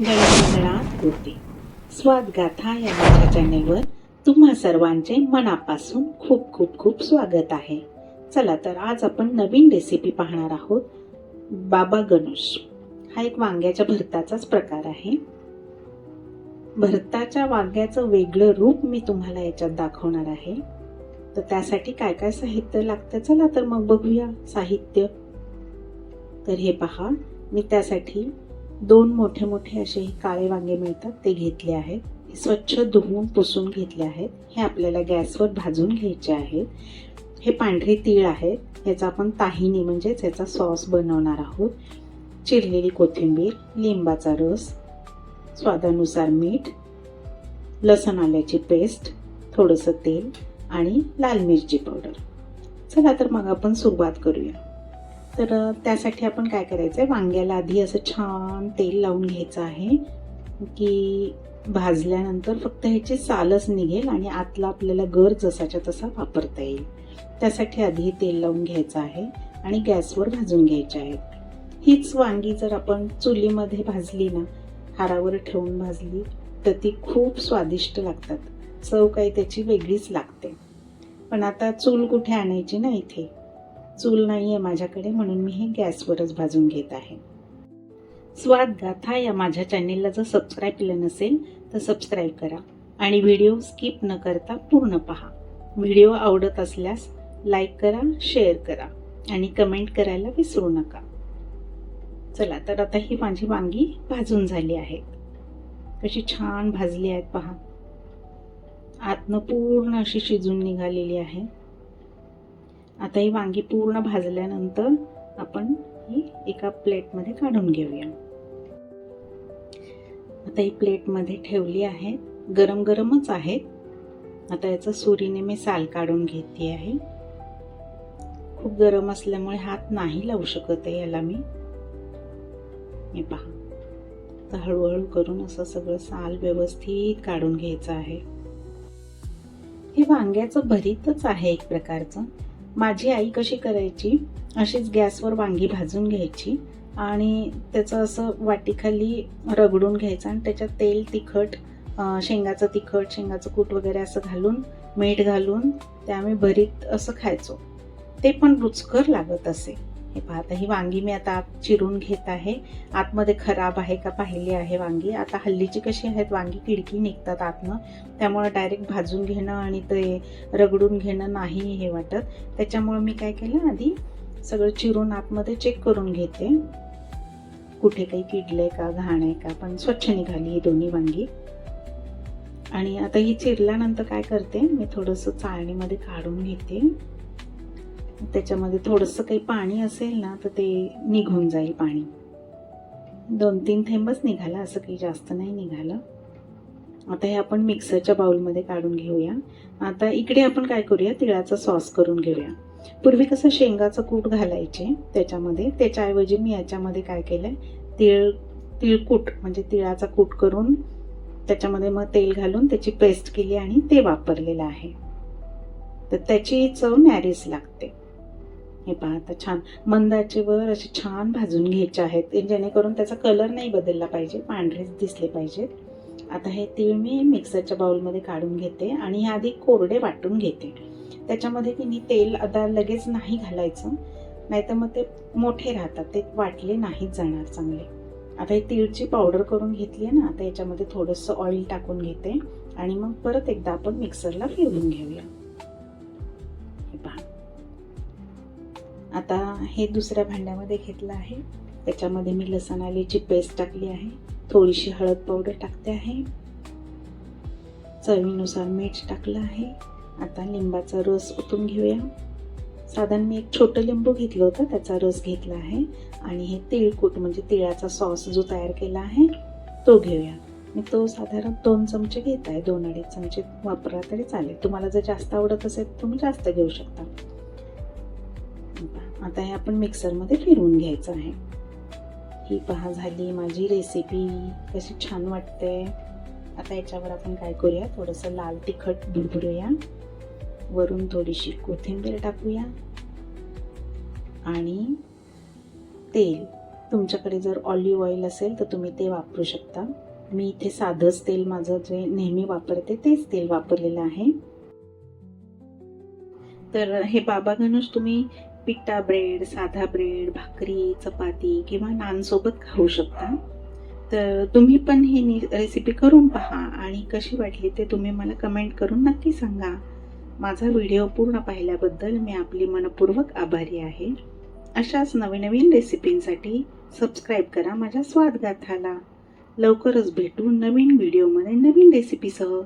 गणगणात होते. स्वादगाथा या माझ्या चॅनेलवर तुम्हा सर्वांचे मनापासून खूप खूप खूप स्वागत आहे. चला तर आज आपण नवीन रेसिपी पाहणार आहोत. बाबा गणेश. हा एक वांग्याच्या भरताचाच प्रकार आहे. भरताच्या वांग्याचं वेगळं रूप मी तुम्हाला याच्यात दाखवणार आहे. तर त्यासाठी काय काय साहित्य लागतं? चला तर मग बघूया साहित्य. तर हे पहा मी त्यासाठी दोन मोठे मोठे असे काळे वांगे मिळतात ते घेतले आहेत. स्वच्छ धुवून पुसून घेतले आहेत. हे आपल्याला गॅसवर भाजून घ्यायचे आहेत. हे पांढरे तीळ आहेत. याचा आपण ताहिनी म्हणजेच याचा सॉस बनवणार आहोत. चिरलेली कोथिंबीर लिंबाचा रस स्वादानुसार मीठ लसण आल्याची पेस्ट थोडंसं तेल आणि लाल मिरची पावडर. चला तर मग आपण सुरुवात करूया. तर त्यासाठी आपण काय करायचं आहे वांग्याला आधी असं छान तेल लावून घ्यायचं आहे की भाजल्यानंतर फक्त ह्याची सालच निघेल आणि आतला आपल्याला गर जसाच्या तसा वापरता येईल. त्यासाठी आधी तेल लावून घ्यायचं आहे आणि गॅसवर भाजून घ्यायचे आहेत. हीच वांगी जर आपण चुलीमध्ये भाजली ना हारावर ठेवून भाजली तर ती खूप स्वादिष्ट लागतात. चव काही त्याची वेगळीच लागते. पण आता चूल कुठे आणायची ना इथे? चूल नाही आहे माझ्याकडे म्हणून मी हे गॅसवरच भाजून घेत आहे. स्वाद गाथा या माझ्या चॅनेलला जर सबस्क्राईब केलं नसेल तर सबस्क्राईब करा आणि व्हिडिओ स्किप न करता पूर्ण पहा. व्हिडिओ आवडत असल्यास लाईक करा शेअर करा आणि कमेंट करायला विसरू नका. चला तर आता ही माझी वांगी भाजून झाली आहेत कशी छान भाजली आहेत पहा. आतनं पूर्ण अशी शिजून निघालेली आहे. आता ही वांगी पूर्ण भाजल्यानंतर आपण ही एका प्लेटमध्ये काढून घेऊया. आता ही प्लेटमध्ये ठेवली आहे. गरम गरमच आहेत आता याचं सुरीने मी साल काढून घेते आहे. खूप गरम असल्यामुळे हात नाही लावू शकत आहे याला मी. हे पहा. तर हळूहळू करून असं सगळं साल व्यवस्थित काढून घ्यायचं आहे. हे वांग्याचं भरीतच आहे एक प्रकारचं. माझी आई कशी करायची? अशीच गॅसवर वांगी भाजून घ्यायची आणि त्याचं असं वाटीखाली रगडून घ्यायचं आणि त्याच्यात तेल तिखट शेंगाचं तिखट शेंगाचं कूट वगैरे असं घालून मीठ घालून ते आम्ही भरीत असं खायचो. ते पण रुचकर लागत असे. हे पाहता ही वांगी मी आता आत चिरून घेत आहे. आतमध्ये खराब आहे का पाहिली आहे वांगी. आता हल्लीची कशी आहेत वांगी? किडकी निघतात आतनं. त्यामुळं डायरेक्ट भाजून घेणं आणि ते रगडून घेणं नाही हे वाटत. त्याच्यामुळं मी काय केलं? आधी सगळं चिरून आतमध्ये चेक करून घेते. कुठे काही किडलंय का घाण आहे का? पण स्वच्छ निघाली ही दोन्ही वांगी. आणि आता ही चिरल्यानंतर काय करते? मी थोडंसं चाळणीमध्ये काढून घेते. त्याच्यामध्ये थोडंसं काही पाणी असेल ना तर ते निघून जाईल पाणी. दोन तीन थेंबच निघाला असं काही जास्त नाही निघालं. आता हे आपण मिक्सरच्या बाउलमध्ये काढून घेऊया. आता इकडे आपण काय करूया? तिळाचा सॉस करून घेऊया. पूर्वी कसं शेंगाचं कूट घालायचे त्याच्यामध्ये त्याच्याऐवजी मी याच्यामध्ये काय केलं आहे तिळ तिळकूट म्हणजे तिळाचा कूट करून त्याच्यामध्ये मग तेल घालून त्याची पेस्ट केली आणि ते वापरलेलं आहे. तर त्याची चव नॅरीस लागते. हे पहा आता छान. मंदाचेवर असे छान भाजून घ्यायचे आहेत. जेणेकरून त्याचा कलर नाही बदलला पाहिजे पांढरेच दिसले पाहिजेत. आता हे तीळ मी मिक्सरच्या बाउलमध्ये काढून घेते आणि हे आधी कोरडे वाटून घेते. त्याच्यामध्ये की मी तेल आता लगेच नाही घालायचं. नाहीतर मग ते मोठे राहतात ते वाटले नाहीच जाणार चांगले. आता हे तीळची पावडर करून घेतली आहे ना आता याच्यामध्ये थोडंसं ऑइल टाकून घेते आणि मग परत एकदा आपण मिक्सरला फिरवून घेऊया. आता हे दुसऱ्या भांड्यामध्ये घेतलं आहे. त्याच्यामध्ये मी लसण आलीची पेस्ट टाकली आहे. थोडीशी हळद पावडर टाकते आहे. चवीनुसार मीठ टाकलं आहे. आता लिंबाचा रस ओतून घेऊया. साधारण मी एक छोटं लिंबू घेतलं होतं त्याचा रस घेतला आहे. आणि हे तिळकूट म्हणजे तिळाचा सॉस जो तयार केला आहे तो घेऊया. मी तो साधारण दोन चमचे घेत आहे. दोन अडीच चमचे वापरा तरी चालेल. तुम्हाला जर जास्त आवडत असेल तुम्ही जास्त घेऊ शकता. आता हे आपण मिक्सरमध्ये फिरवून घ्यायचं आहे. ही पहा झाली माझी रेसिपी कशी छान वाटते. आता याच्यावर आपण काय करूया? थोडंसं लाल तिखट भुरभुरूया वरून थोडीशी कोथिंबीर टाकूया. आणि तेल. तुमच्याकडे जर ऑलिव्ह ऑइल असेल तर तुम्ही ते वापरू शकता. मी इथे साधंच तेल माझं जे नेहमी वापरते तेच तेल वापरलेलं आहे. तर हे बाबा गणेश तुम्ही पिठा ब्रेड साधा ब्रेड भाकरी चपाती किंवा नानसोबत खाऊ शकता. तर तुम्ही पण ही रेसिपी करून पहा आणि कशी वाटली ते तुम्ही मला कमेंट करून नक्की सांगा. माझा व्हिडिओ पूर्ण पाहिल्याबद्दल मी आपली मनपूर्वक आभारी आहे. अशाच नवीन नवीन रेसिपींसाठी सबस्क्राईब करा माझ्या स्वादगाथाला. लवकरच भेटू नवीन व्हिडिओमध्ये नवीन रेसिपीसह